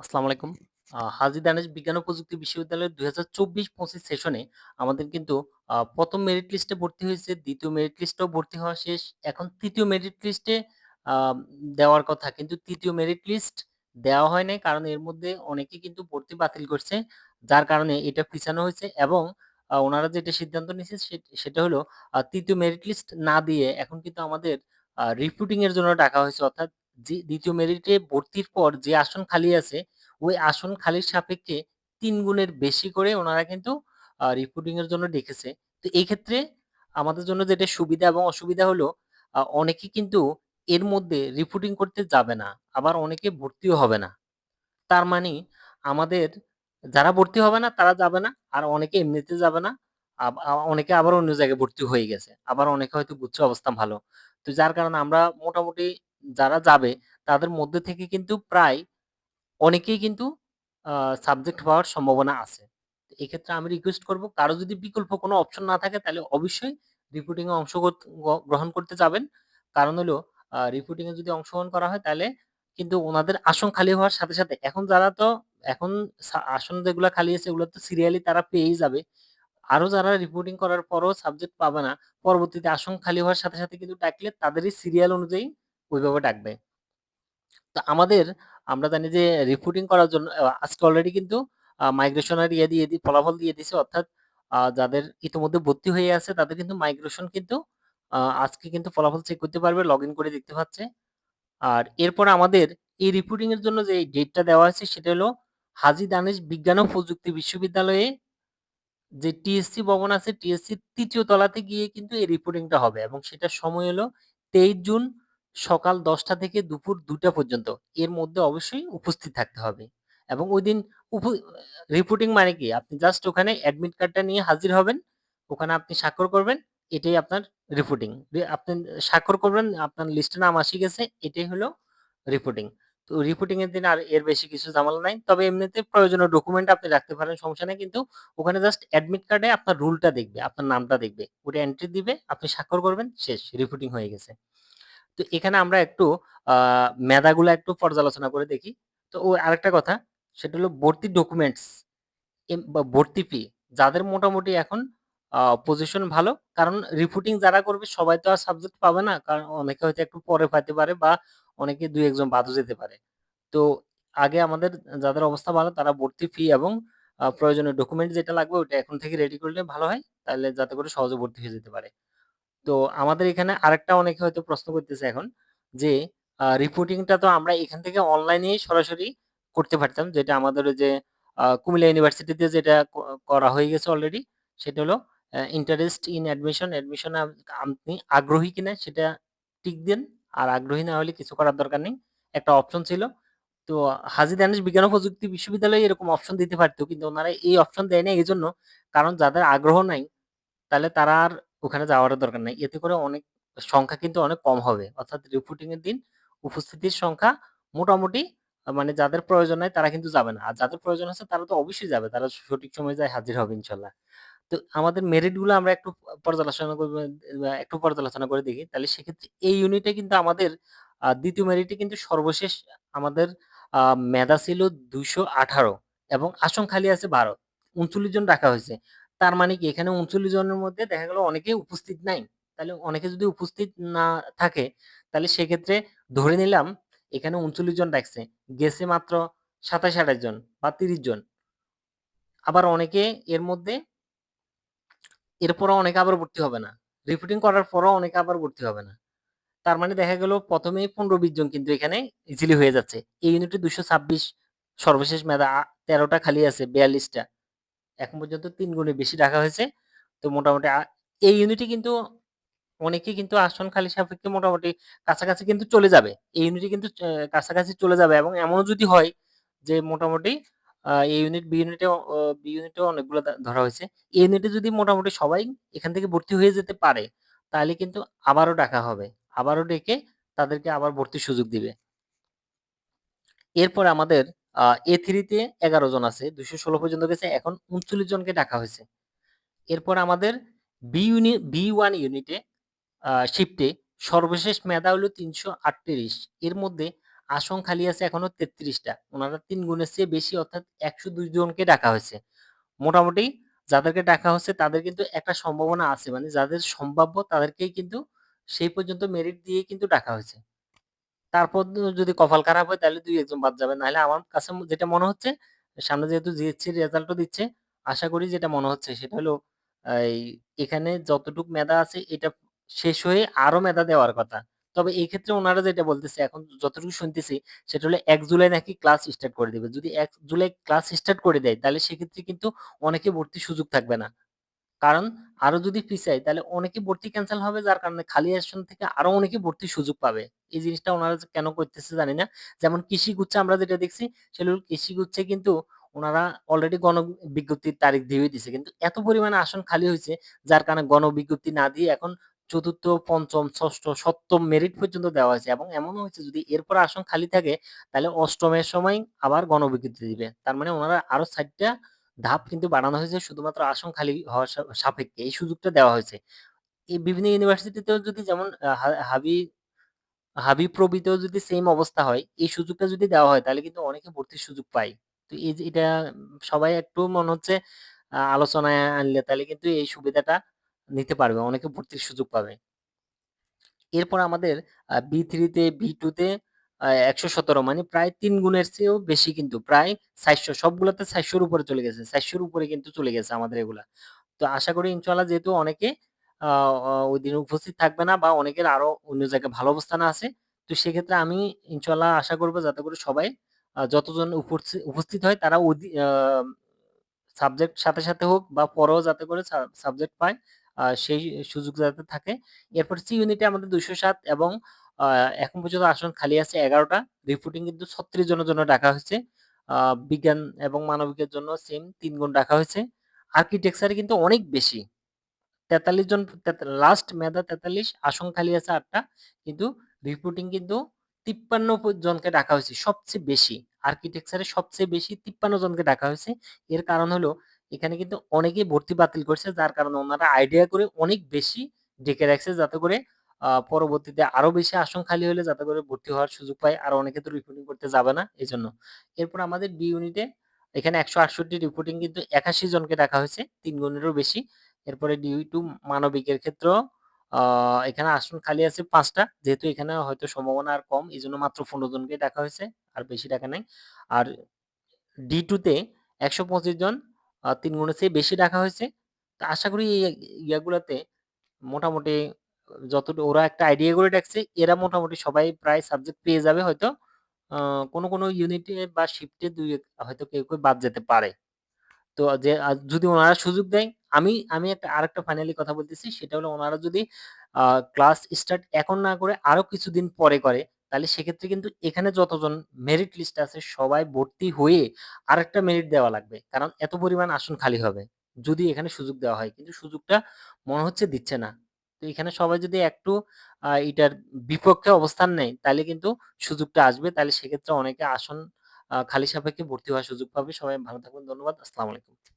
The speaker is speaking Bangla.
আসসালামু আলাইকুম। হাজী দানেশ বিজ্ঞান ও প্রযুক্তি বিশ্ববিদ্যালয়ের ২০২৪-২৫ সেশনে আমাদের কিন্তু ১ম মেরিট লিস্টে ভর্তি হয়েছে, দ্বিতীয় মেরিট লিস্টেও ভর্তি হওয়া শেষ। এখন তৃতীয় মেরিট লিস্টে দেওয়ার কথা। কিন্তু তৃতীয় মেরিট লিস্ট দেওয়া হয় নাই। কারণ এর মধ্যে অনেকে কিন্তু ভর্তি বাতিল করছে। যার কারণে এটা পিছানো হয়েছে এবং ওনারা যেটা সিদ্ধান্ত সে সেটা হলো তৃতীয় মেরিট লিস্ট না দিয়ে এখন কিন্তু আমাদের রিক্রুটিং এর জন্য ডাকা হয়েছে। অর্থাৎ যে ২য় মেরিটে ভর্তির পর যে আসন খালি আছে, ওই আসন খালির সাপেক্ষে ৩ গুণের বেশি করে ওনারা কিন্তু রিক্রুটিং এর জন্য ডেকেছে। তো এই ক্ষেত্রে আমাদের জন্য যেটা সুবিধা এবং অসুবিধা হলো অনেকে কিন্তু এর মধ্যে রিক্রুটিং করতে যাবে না। আবার অনেকে ভর্তিও হবে না। তার মানে আমাদের যারা ভর্তি হবে না তারা যাবে না। আর অনেকে এমনিতে যাবে না। অনেকে আবার অন্য জায়গায় ভর্তি হয়ে গেছে। আবার অনেকে হয়তো বুঝছে অবস্থা ভালো। তো যার কারণে আমরা মোটামুটি যারা যাবে তাদের মধ্যে থেকে কিন্তু প্রায় অনেকেই কিন্তু সাবজেক্ট পাওয়ার সম্ভাবনা আছে। এক্ষেত্রে আমি রিকোয়েস্ট করব কারও যদি বিকল্প কোনো অপশন না থাকে তাহলে অবশ্যই রিপোর্টিংয়ে অংশ গ্রহণ করতে যাবেন। কারণ হলো রিপোর্টিংয়ে যদি অংশগ্রহণ করা হয় তাহলে কিন্তু ওনাদের আসন খালি হওয়ার সাথে, সাথে এখন যারা তো এখন আসন যেগুলা খালি আছে ওগুলো তো সিরিয়ালি তারা পেয়েই যাবে। আরও যারা রিপোর্টিং করার পরও সাবজেক্ট পাবে না, পরবর্তীতে আসন খালি হওয়ার সাথে, সাথে কিন্তু ডাকলে তাদেরই সিরিয়াল অনুযায়ী ওইভাবে ডাকবে। তো আমাদের আমরা জানি যে রিক্রুটিং করার জন্য আজকে অলরেডি কিন্তু আ মাইগ্রেশন এর ইয়ে দিয়ে ফলাফল দিয়ে দিছে। অর্থাৎ যাদের ইতিমধ্যে ভর্তি হয়ে আছে তাদের কিন্তু মাইগ্রেশন কিন্তু আজকে কিন্তু ফলাফল চেক করতে পারবে, লগইন করে দেখতে পাচ্ছে। আর এরপর আমাদের এই রিপোর্টিং এর জন্য যে ডেটটা দেওয়া আছে সেটা হলো হাজি দানেশ বিজ্ঞান ও প্রযুক্তি বিশ্ববিদ্যালয়ে যে টিএসসি ভবন আছে, টিএসসির তৃতীয় তলাতে গিয়ে কিন্তু এই রিপোর্টিংটা হবে এবং সেটার সময় হলো ২৩ জুন সকাল ১০টা থেকে দুপুর দুটা পর্যন্ত। এর মধ্যে অবশ্যই উপস্থিত থাকতে হবে। এবং ঐদিন উপু রিপোর্টিং মানে কি? আপনি জাস্ট ওখানে অ্যাডমিট কার্ডটা নিয়ে হাজির হবেন। ওখানে আপনি স্বাক্ষর করবেন। এটাই আপনার রিপোর্টিং। আপনি স্বাক্ষর করবেন, আপনার লিস্টে নাম আসি গেছে। এটাই হলো রিপোর্টিং। তো রিপোর্টিং এর দিন আর এর বেশি কিছু ঝামেলা নাই। তবে এমনিতে প্রয়োজনীয় ডকুমেন্ট আপনি রাখতে পারেন, সমস্যা নাই। কিন্তু ওখানে জাস্ট অ্যাডমিট কার্ডে আপনার রুলটা দেখবে, আপনার নামটা দেখবে। ওটা এন্ট্রি দিবে, আপনি স্বাক্ষর করবেন, শেষ। রিপোর্টিং হয়ে গেছে। তো এখানে আমরা একটু মেধাগুলা একটু পর্যালোচনা করে দেখি। তো ও আরেকটা কথা, সেটা হলো ভর্তি ডকুমেন্টস ভর্তি ফি যাদের মোটামুটি এখন পজিশন ভালো। কারণ রিপোর্টিং যারা করবে সবাই তো আর সাবজেক্ট পাবে না। কারণ অনেকে হয়তো একটু পরে পাইতে পারে বা অনেকে দুই একজন বাদও যেতে পারে। তো আগে আমাদের যাদের অবস্থা ভালো তারা ভর্তি ফি এবং প্রয়োজনীয় ডকুমেন্ট যেটা লাগবে ওটা এখন থেকে রেডি করলে ভালো হয়। তাহলে যাতে করে সহজে ভর্তি হয়ে যেতে পারে। তো আমাদের এখানে আরেকটা অনেকে হয়তো প্রশ্ন করতেছে এখন যে রিপোর্টিংটা তো আমরা এখান থেকে অনলাইনেই সরাসরি করতে পারতাম। যেটা আমাদের যে কুমিল্লা ইউনিভার্সিটিতে যেটা করা হয়ে গেছে অলরেডি। সেটা হলো ইন্টারেস্ট ইন অ্যাডমিশন, অ্যাডমিশন আপনি আগ্রহী কিনা সেটা টিক দেন। আর আগ্রহী না হলে কিছু করার দরকার নেই। একটা অপশন ছিল। তো হাজী দানেশ বিজ্ঞান ও প্রযুক্তি বিশ্ববিদ্যালয়ে এরকম অপশন দিতে পারত। কিন্তু ওনারা এই অপশন দেয় না এই জন্য কারণ যাদের আগ্রহ নাই তাহলে তারা আর ওখানে যাওয়ার দরকার নেই এতে করে অনেক সংখ্যা কিন্তু অনেক কম হবে। অর্থাৎ রিপোর্টিং এর দিন উপস্থিতির সংখ্যা মোটামুটি মানে যাদের প্রয়োজন নাই তারা কিন্তু যাবে না। আর যাদের প্রয়োজন আছে তারা তো অবশ্যই যাবে। তারা সঠিক সময় যায়, হাজির হবে ইনশাআল্লাহ। তো আমাদের মেরিটগুলো আমরা একটু পর্যালোচনা করব একটু পর্যালোচনা করে দেখি। তাহলে সেক্ষেত্রে এই ইউনিটে কিন্তু আমাদের দ্বিতীয় ২য় মেরিটে কিন্তু সর্বশেষ আমাদের মেধা ছিল ২১৮ এবং আসন খালি আছে ১২ ৩৯ জন রাখা হইছে। তার মানে কি এখানে ৩৯ জনের মধ্যে দেখা গেল অনেকেই উপস্থিত নাই। তাহলে অনেকে যদি উপস্থিত না থাকে, তাহলে সেক্ষেত্রে ধরে নিলাম এখানে ৩৯ জন ডাকছে। গেছে মাত্র ২৭-২৮ জন বা ৩০ জন। আবার অনেকে এর মধ্যে এরপরও অনেকে আবার ভর্তি হবে না। রিপোর্টিং করার পরও অনেকে আবার ভর্তি হবে না। তার মানে দেখা গেল ১ম পনেরো ১৫-২০ জন কিন্তু এখানে ইজিলি হয়ে যাচ্ছে। এই ইউনিটে ২২৬ সর্বশেষ মেধা, তেরোটা খালি আছে ৪২ টা। এখন পর্যন্ত ৩ গুণের বেশি রাখা হয়েছে। তো মোটামুটি এই ইউনিটে কিন্তু অনেকেই কিন্তু আসন খালি সাপেক্ষে মোটামুটি কাছাকাছি কিন্তু চলে যাবে। এই ইউনিটে কিন্তু কাছাকাছি চলে যাবে এবং এমনও যদি হয় যে মোটামুটি আ এ ইউনিট, বি ইউনিটেও অ বি ইউনিটেও অনেকগুলো ধরা হয়েছে। এই ইউনিটে যদি মোটামুটি সবাই এখান থেকে ভর্তি হয়ে যেতে পারে, তাহলে কিন্তু আবারও ডাকা হবে। আবারও ডেকে তাদেরকে আবার ভর্তির সুযোগ দিবে। এরপর আমাদের আ A3 তে ১১ জন আছে। ২১৬ পর্যন্ত গেছে। এখন ৩৯ জনকে ডাকা হয়েছে। এরপর আমাদের বি ইউনি B1 ইউনিটে শিফটে সর্বশেষ মেধা হলো ৩৩৮ এর মধ্যে আসন খালি আছে এখনও ৩৩ ওনারা ৩ গুণের চেয়ে বেশি, অর্থাৎ ১০২ জনকে ডাকা হয়েছে। মোটামুটি যাদেরকে ডাকা হচ্ছে, তাদের কিন্তু একটা সম্ভাবনা আছে। মানে যাদের সম্ভাব্য তাদেরকেই কিন্তু সেই পর্যন্ত মেরিট দিয়েই কিন্তু ডাকা হয়েছে। তারপর যদি কপাল খারাপ হয় তাহলে ২-১ বাদ যাবে। নাহলে আমার কাছে যেটা মনে হচ্ছে সামনে যেহেতু জিএসসির রেজাল্টও দিচ্ছে, আশা করি যেটা মনে হচ্ছে সেটা হলো এই এখানে যতটুক মেধা আছে এটা শেষ হয়ে আরও মেধা দেওয়ার কথা। তবে এই ক্ষেত্রে উনারা যেটা বলতেছে এখন যতটুকু শুনতেছি সেটা হলো এক জুলাই নাকি ক্লাস স্টার্ট করে দিবে। যদি এক জুলাই ক্লাস স্টার্ট করে দেয় তাহলে সেক্ষেত্রে কিন্তু অনেকে ভর্তির সুযোগ থাকবে না। কারণ আরও যদি পিছায় তাহলে অনেকে ভর্তি ক্যান্সেল হবে যার কারণে খালি আসন থেকে আরও অনেকে ভর্তির সুযোগ পাবে। এই জিনিসটা উনারা যে কেন করতেছে জানি না। যেমন কৃষিগুচ্ছে আমরা যেটা দেখছি সেটা কৃষি কৃষিগুচ্ছে কিন্তু উনারা অলরেডি গণ বিজ্ঞপ্তির তারিখ দিয়ে দিছে। কিন্তু এত পরিমাণে আসন খালি হয়েছে যার কারণে গণবিজ্ঞপ্তি না দিয়ে এখন ৪র্থ, ৫ম, ৬ষ্ঠ, ৭ম মেরিট পর্যন্ত দেওয়া হয়েছে এবং এমনও হয়েছে যদি এরপর আসন খালি থাকে তাহলে অষ্টমের সময় আবার গণবিজ্ঞপ্তি দিবে। তার মানে ওনারা আরও ৪ টা ধাপ কিন্তু বাড়ানো হয়েছে শুধুমাত্র আসন খালি হওয়ার সাপেক্ষে এই সুযোগটা দেওয়া হয়েছে। এই বিভিন্ন ইউনিভার্সিটিতেও যদি যেমন আ হা হাবি হাবিপ্রবিতেও যদি সেম অবস্থা হয়, এই সুযোগটা যদি দেওয়া হয় তাহলে কিন্তু অনেকে ভর্তির সুযোগ পায়। তো এই যে এটা সবাই একটু মনে হচ্ছে আলোচনায় আনলে তাহলে কিন্তু এই সুবিধাটা নিতে পারবে। অনেকে ভর্তির সুযোগ পাবে। এরপর আমাদের আ B3 তে B2 তে আ ১১৭ মানে প্রায় ৩ গুণের চেয়েও বেশি কিন্তু প্রায় ৪০০ সবগুলাতে ৪০০ র উপরে চলে গেছে। ৪০০ র উপরে কিন্তু চলে গেছে আমাদের এগুলা। তো আশা করি ইনশাআল্লাহ যেহেতু অনেকে আ অ ওইদিন উপস্থিত থাকবে না বা অনেকের আরও অন্য জায়গায় ভালো অবস্থানে আছে। তো সেক্ষেত্রে আমি ইনশাল্লাহ আশা করব যাতে করে সবাই যতজন উপস্থি উপস্থিত হয় তারা সাবজেক্ট সাথে, সাথে হোক বা পরেও যাতে করে সাবজেক্ট পায় সেই সুযোগ যাতে থাকে। এরপর সি ইউনিটে আমাদের ২০৭ এবং, আ, এখন পর্যন্ত আসন খালি আছে ১১ টা। রিপোর্টিং কিন্তু ৩৬ জনের জন্য ডাকা হয়েছে। বিজ্ঞান এবং মানবিকের জন্য সেম তিন গুণ ডাকা হয়েছে। আর্কিটেকচারে কিন্তু অনেক বেশি। ৪৩ জন লাস্ট মেধা ৪৩ আসন খালি আছে আটটা কিন্তু রিপোর্টিং কিন্তু তিপ্পান্ন জনকে ডাকা হয়েছে, সবচেয়ে বেশি। আর্কিটেকচারে সবচেয়ে বেশি ৫৩ জনকে ডাকা হয়েছে। এর কারণ হলো এখানে কিন্তু অনেকেই ভর্তি বাতিল করছে, যার কারণে ওনারা আইডিয়া করে অনেক বেশি ডেকে রাখছে যাতে করে পরবর্তীতে আরও বেশি আসন খালি হলে যাতে করে ভর্তি হওয়ার সুযোগ পায়। আর অনেকে তো রিপোর্টিং করতে যাবে না এই জন্য এরপর আমাদের বি ইউনিটে এখানে ১৬৮ রিপোর্টিং কিন্তু ৮১ জনকে ডাকা হয়েছে ৩ গুণেরও বেশি। এরপরে ডিউ টু মানবিকের ক্ষেত্রেও এখানে আসন খালি আছে পাঁচটা, যেহেতু এখানে হয়তো সম্ভাবনা আর কম এই জন্য মাত্র ১৫ জনকে ডাকা হয়েছে। আর বেশি টাকা নাই। আর ডি টুতে একশো পঁচিশ জন ৩ গুণের চেয়ে বেশি ডাকা হয়েছে। তো আশা করি এই ইয়াগুলাতে মোটামুটি যতটুকু ওরা একটা আইডিয়া করে ডাকছে এরা মোটামুটি সবাই প্রায় সাবজেক্ট পেয়ে যাবে হয়তো। কোন, কোন ইউনিটে বা শিফটে ২ ১ হয়তো কেউ, কেউ বাদ যেতে পারে। তো যে যদি উনারা সুযোগ দেয়, আমি আমি একটা আরেকটা ফাইনালি কথা বলতেছি সেটা হলো উনারা যদি ক্লাস স্টার্ট এখন না করে আরও কিছুদিন পরে করে, তাহলে সেক্ষেত্রে কিন্তু এখানে যতজন মেরিট লিস্ট আছে সবাই ভর্তি হয়ে আরেকটা মেরিট দেওয়া লাগবে। কারণ এত পরিমাণ আসন খালি হবে। যদি এখানে সুযোগ দেওয়া হয়। কিন্তু সুযোগটা মনে হচ্ছে দিচ্ছে না। তো এখানে সবাই যদি একটু এটার বিপক্ষে অবস্থান নেয়, তাহলে কিন্তু সুযোগটা আসবে। তাহলে সেক্ষেত্রে অনেকে আসন খালি সাপেক্ষে ভর্তি হওয়ার সুযোগ পাবে। সবাই ভালো থাকবেন। ধন্যবাদ। আসসালামু আলাইকুম।